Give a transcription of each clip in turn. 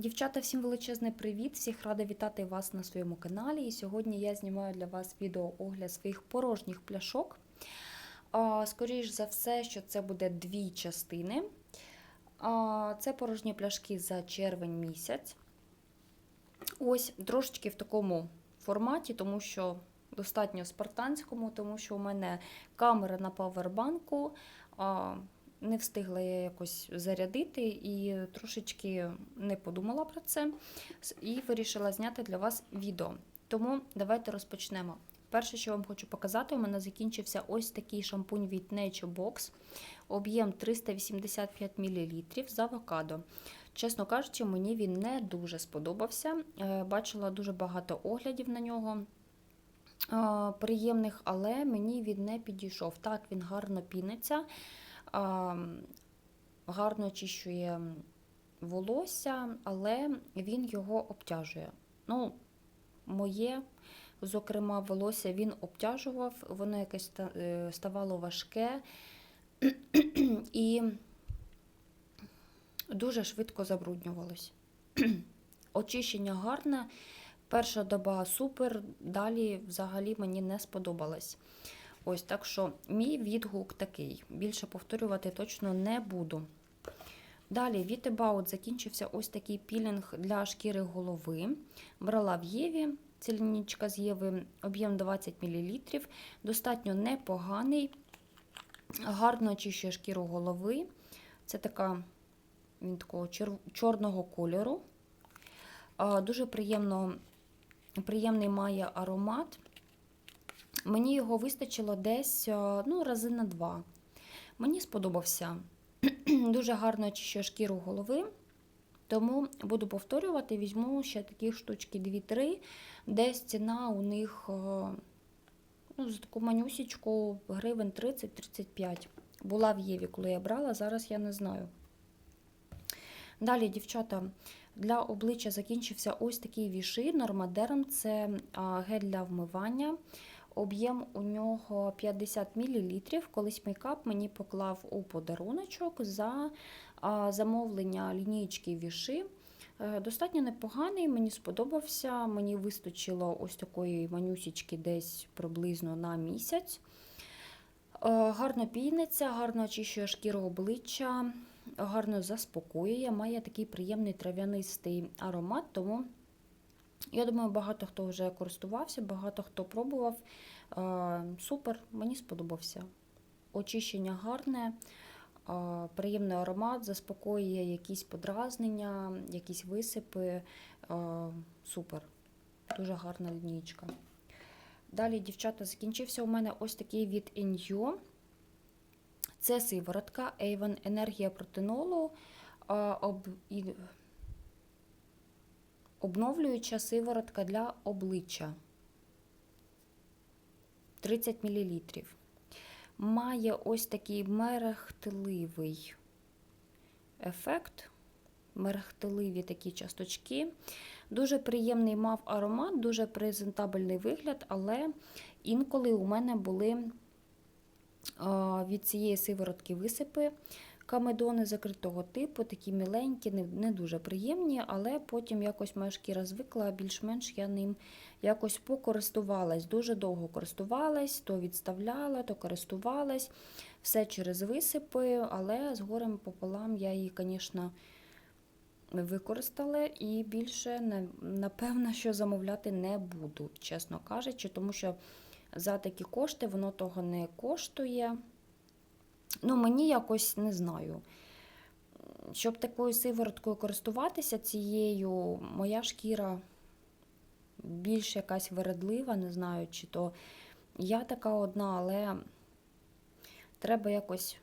Дівчата, всім величезний привіт! Всіх рада вітати вас на своєму каналі. І сьогодні я знімаю для вас відео огляд своїх порожніх пляшок. А, Скоріш за все, що це буде дві частини. Це порожні пляшки за червень місяць. Ось трошечки в такому форматі, тому що достатньо спартанському, тому що у мене камера на павербанку. Не встигла я якось зарядити і трошечки не подумала про це і вирішила зняти для вас відео. Тому давайте розпочнемо. Перше, що вам хочу показати, у мене закінчився ось такий шампунь від Nature Box, об'єм 385 мл з авокадо. Чесно кажучи, мені він не дуже сподобався. Е, Бачила дуже багато оглядів на нього. е, Приємних, але мені він не підійшов. Так, він гарно піниться гарно очищує волосся, але він його обтяжує. Ну, моє, зокрема, волосся він обтяжував, воно якесь е, ставало важке і дуже швидко забруднювалось. Очищення гарне, перша доба супер, далі взагалі мені не сподобалось. Ось так що мій відгук такий. Більше повторювати точно не буду. Далі від закінчився ось такий пілінг для шкіри голови. Брала в Єві, це з Єви, об'єм 20 мл. Достатньо непоганий, гарно очищує шкіру голови. Це така, він такого чорного кольору. Дуже приємно, приємний має аромат. Мені його вистачило десь е, ну, рази на два. Мені сподобався. Дуже гарно очищує шкіру голови. Тому буду повторювати, візьму ще такі штучки 2-3. Десь ціна у них е, ну, за таку манюсічку гривень 30-35. Була в Єві, коли я брала, зараз я не знаю. Далі, дівчата, для обличчя закінчився ось такий віши Нормадерм. Це гель для вмивання. Об'єм у нього 50 мл. Колись мейкап мені поклав у подаруночок за замовлення лінійки віши. Е, Достатньо непоганий, мені сподобався. Мені вистачило ось такої манюсічки десь приблизно на місяць. Е, Гарно піниться, гарно очищує шкіру обличчя, гарно заспокоює, має такий приємний трав'янистий аромат, тому я думаю, багато хто вже користувався, багато хто пробував. Е, Супер, мені сподобався. Очищення гарне, е, приємний аромат, заспокоює якісь подразнення, якісь висипи. Е, Супер. Дуже гарна лінійка. Далі, дівчата, закінчився у мене ось такий від Inyo. Це сиворотка Avon енергія протинолу. Обновлююча сиворотка для обличчя 30 мл. Має ось такий мерехтливий ефект, мерехтливі такі часточки. Дуже приємний мав аромат, дуже презентабельний вигляд, але інколи у мене були від цієї сиворотки висипи. Камедони закритого типу, такі міленькі, не, дуже приємні, але потім якось моя шкіра звикла, більш-менш я ним якось покористувалась. Дуже довго користувалась, то відставляла, то користувалась. Все через висипи, але з горем пополам я її, звісно, використала і більше, напевно, що замовляти не буду, чесно кажучи, тому що за такі кошти воно того не коштує. Ну, мені якось не знаю. Щоб такою сивороткою користуватися цією, моя шкіра більш якась вередлива, не знаю, чи то я така одна, але треба якось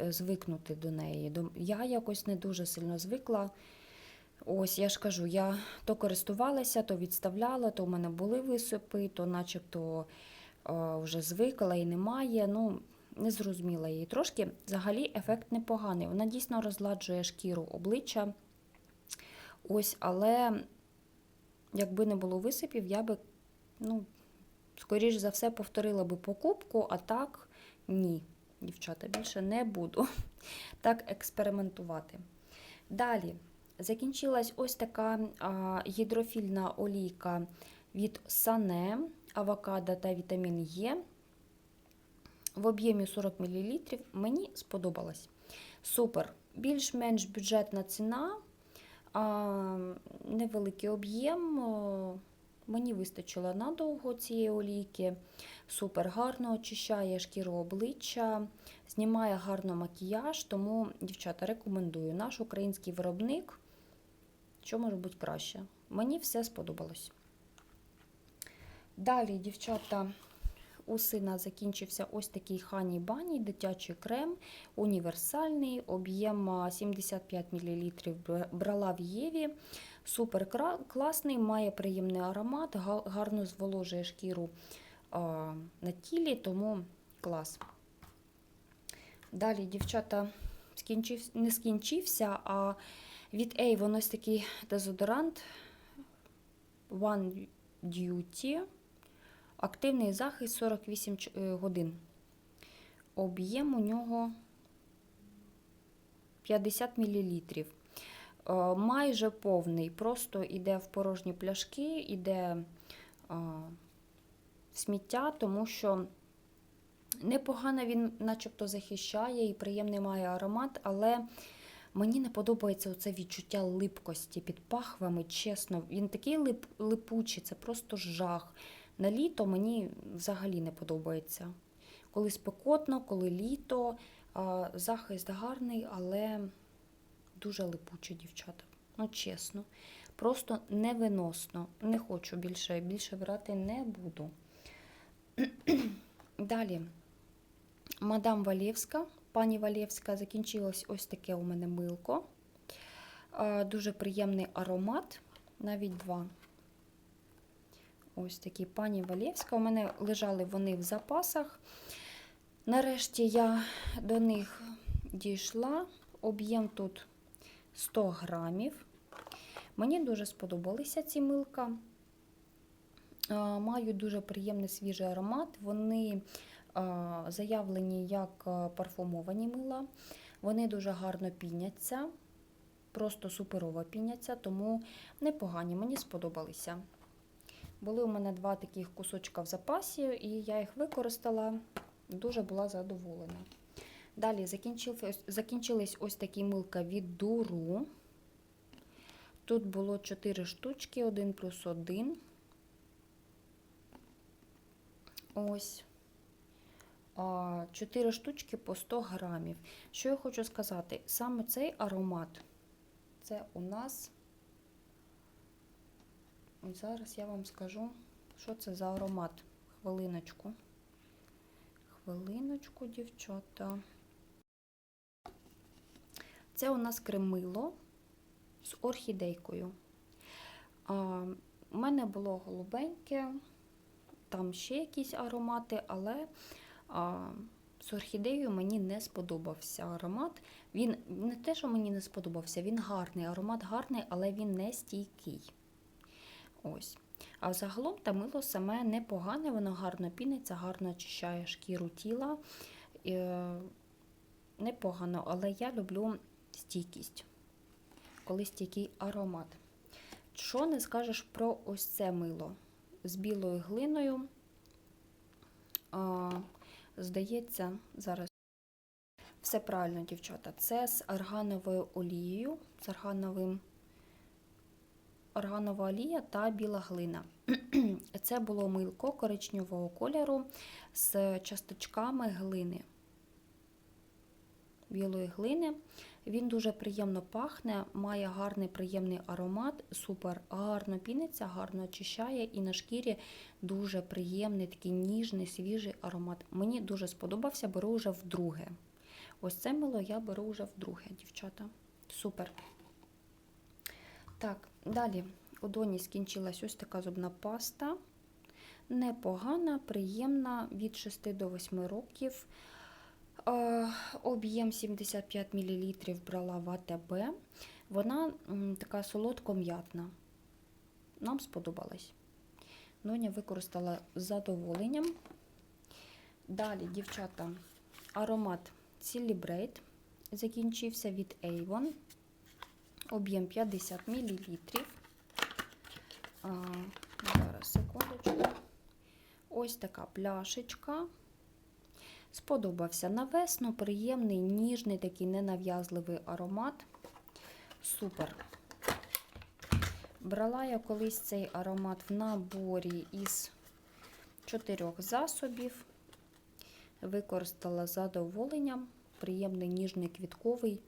е, звикнути до неї. Я якось не дуже сильно звикла. Ось я ж кажу, я то користувалася, то відставляла, то в мене були висипи, то начебто е, вже звикла і немає. Ну, не зрозуміла її трошки. Взагалі ефект непоганий. Вона дійсно розладжує шкіру обличчя. Ось, але якби не було висипів, я би, ну, скоріш за все, повторила би покупку, а так ні. Дівчата, більше не буду так експериментувати. Далі Закінчилась ось така гідрофільна олійка від Сане, авокадо та вітамін Е. В об'ємі 40 мл. Мені сподобалось. Супер. Більш-менш бюджетна ціна, невеликий об'єм. Мені вистачило надовго цієї олійки. Супер гарно очищає шкіру обличчя, знімає гарно макіяж. Тому, дівчата, рекомендую. Наш український виробник. Що може бути краще? Мені все сподобалось. Далі, дівчата, у сина закінчився ось такий хані бані, дитячий крем, універсальний, об'єм 75 мл брала в Єві. Супер класний, має приємний аромат, гарно зволожує шкіру на тілі, тому клас. Далі, дівчата, скінчив, не скінчився, а від Avon ось такий дезодорант One Duty. Активний захист 48 е, годин. Об'єм у нього 50 мл. Майже повний. Просто йде в порожні пляшки, йде е, сміття, тому що непогано він начебто захищає і приємний має аромат, але мені не подобається оце відчуття липкості під пахвами, чесно. Він такий лип, липучий, це просто жах. На літо мені взагалі не подобається. Коли спекотно, коли літо, захист гарний, але дуже липучий, дівчата. Ну, чесно. Просто невиносно. Не хочу більше, більше брати не буду. Далі. Мадам Валєвська. Пані Валєвська закінчилось ось таке у мене милко. Дуже приємний аромат, навіть два. Ось такі пані Валєвська. У мене лежали вони в запасах. Нарешті я до них дійшла. Об'єм тут 100 грамів. Мені дуже сподобалися ці милка. Мають дуже приємний свіжий аромат. Вони заявлені як парфумовані мила. Вони дуже гарно піняться, просто суперово піняться, тому непогані, мені сподобалися. Були у мене два таких кусочка в запасі, і я їх використала, дуже була задоволена. Далі закінчились ось такі милка від дуру. Тут було 4 штучки, 1 плюс 1. Ось. 4 штучки по 100 грамів. Що я хочу сказати? Саме цей аромат, це у нас. Ось зараз я вам скажу, що це за аромат. Хвилиночку. Хвилиночку, дівчата. Це у нас кремило з орхідейкою. А, у мене було голубеньке, там ще якісь аромати, але а, з орхідеєю мені не сподобався аромат. Він не те, що мені не сподобався, він гарний, аромат гарний, але він не стійкий. Ось. А взагалом та мило саме непогане, воно гарно піниться, гарно очищає шкіру тіла. Е, непогано, але я люблю стійкість, коли стійкий аромат. Що не скажеш про ось це мило з білою глиною? А, здається, зараз все правильно, дівчата. Це з аргановою олією, з аргановим органова олія та біла глина. Це було милко коричневого кольору з часточками глини. Білої глини. Він дуже приємно пахне, має гарний приємний аромат, супер гарно піниться, гарно очищає і на шкірі дуже приємний, такий ніжний, свіжий аромат. Мені дуже сподобався, беру вже вдруге. Ось це мило я беру вже вдруге, дівчата. Супер. Так, далі у Доні скінчилась ось така зубна паста. Непогана, приємна від 6 до 8 років. Е, Об'єм 75 мл брала в АТБ. Вона така солодко-м'ятна. Нам сподобалась. Доня використала з задоволенням. Далі, дівчата, аромат Celebrate закінчився від Avon. Об'єм 50 мл. Зараз, секундочку. Ось така пляшечка. Сподобався на весну, приємний, ніжний, такий ненав'язливий аромат. Супер. Брала я колись цей аромат в наборі із чотирьох засобів. Використала задоволенням. Приємний ніжний квітковий.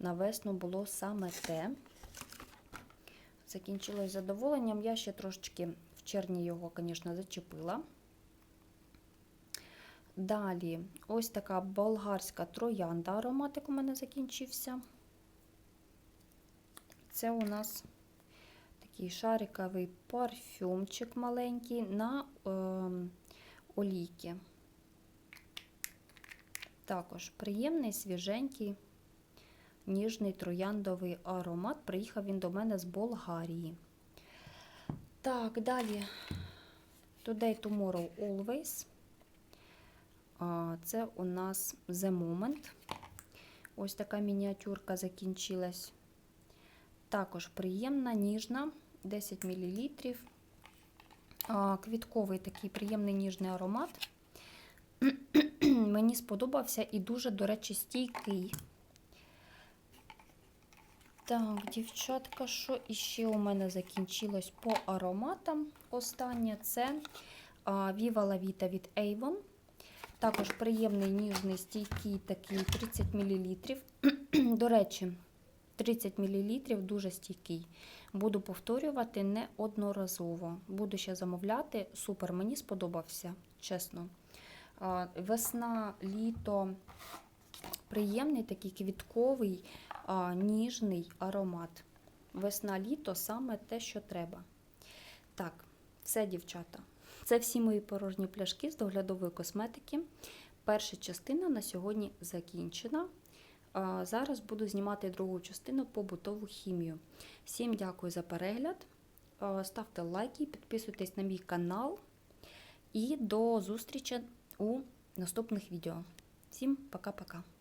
На весну було саме те. Закінчилось задоволенням. Я ще трошечки в червні його, звісно, зачепила. Далі, ось така болгарська троянда ароматик у мене закінчився. Це у нас такий шариковий парфюмчик маленький на е, олійки. Також приємний, свіженький, ніжний трояндовий аромат. Приїхав він до мене з Болгарії. Так, далі Today Tomorrow Always. Це у нас The Moment. Ось така мініатюрка закінчилась. Також приємна, ніжна, 10 мл. Квітковий такий приємний ніжний аромат. Мені сподобався і дуже, до речі, стійкий. Так, дівчатка, що іще у мене закінчилось по ароматам? Останнє це Viva La Vita від Avon. Також приємний ніжний стійкий такий 30 мл. До речі, 30 мл дуже стійкий. Буду повторювати неодноразово. Буду ще замовляти. Супер, мені сподобався, чесно. Весна, літо, приємний такий квітковий, ніжний аромат. Весна, літо саме те, що треба. Так, все, дівчата. Це всі мої порожні пляшки з доглядової косметики. Перша частина на сьогодні закінчена. Зараз буду знімати другу частину побутову хімію. Всім дякую за перегляд. Ставте лайки, підписуйтесь на мій канал. І до зустрічі у наступних відео. Всім пока-пока.